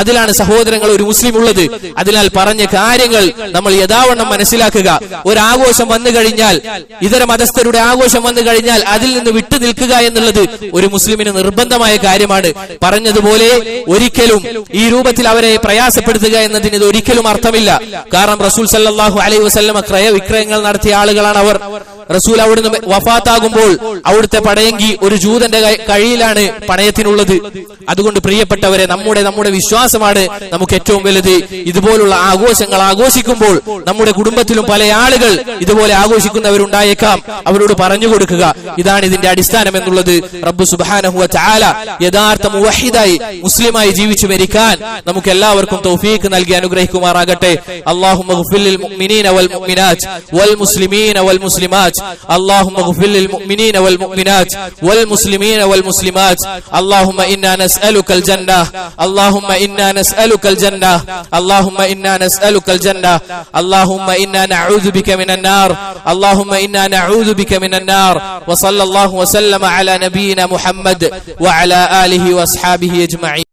Speaker 1: അതിലാണ് സഹോദരങ്ങൾ ഒരു മുസ്ലിം ഉള്ളത്. അതിനാൽ പറഞ്ഞ കാര്യങ്ങൾ നമ്മൾ യഥാവണ്ണം മനസ്സിലാക്കുക. ഒരു ആഘോഷം വന്നു കഴിഞ്ഞാൽ ഇതര മതസ്ഥരുടെ ആഘോഷം വന്നു കഴിഞ്ഞാൽ അതിൽ നിന്ന് വിട്ടു നിൽക്കുക എന്നുള്ളത് ഒരു മുസ്ലിമിന് നിർബന്ധമായ കാര്യമാണ്. പറഞ്ഞതുപോലെ ഒരിക്കലും ഈ രൂപത്തിൽ അവരെ പ്രയാസപ്പെടുത്തുക എന്നതിന് ഇത് ഒരിക്കലും അർത്ഥമില്ല. കാരണം റസൂൽ സല്ലല്ലാഹു അലൈഹി വസല്ലമ ക്രയ വിക്രയങ്ങൾ നടത്തിയ ആളുകളാണ് അവർ റസൂൽ അവിടുന്ന് വഫാത്താകുമ്പോൾ അവിടുത്തെ പടയങ്കി ഒരു ജൂതന്റെ കൈ- കയ്യിലാണ് പണയത്തിനുള്ളത് അതുകൊണ്ട് പ്രിയപ്പെട്ടവരെ നമ്മുടെ നമ്മുടെ വിശ്വാസമാണ് നമുക്ക് ഏറ്റവും വലുത് ഇതുപോലുള്ള ആഘോഷങ്ങൾ ആഘോഷിക്കുമ്പോൾ നമ്മുടെ കുടുംബത്തിലും പല ആളുകൾ ഇതുപോലെ ആഘോഷിക്കുന്നവരുണ്ടായേക്കാം അവരോട് പറഞ്ഞു കൊടുക്കുക ഇതാണ് ഇതിന്റെ അടിസ്ഥാനം എന്നുള്ളത് റബ്ബ് സുബ്ഹാനഹു വ തആല യഥാർത്ഥ മുവഹിദായി മുസ്ലിമായി ജീവിച്ചു മരിക്കാൻ നമുക്ക് എല്ലാവർക്കും തൗഫീഖ് നൽകി അനുഗ്രഹിക്കുമാറാകട്ടെ اللهم اغفر للمؤمنين والمؤمنات والمسلمين والمسلمات اللهم اغفر للمؤمنين والمؤمنات والمسلمين والمسلمات. اللهم إنا نسألك الجنة. اللهم إنا نسألك الجنة. اللهم إنا نسألك الجنة. اللهم إنا نعوذ بك من النار. اللهم إنا نعوذ بك من النار. وصلى الله وسلم على نبينا محمد وعلى آله وأصحابه أجمعين.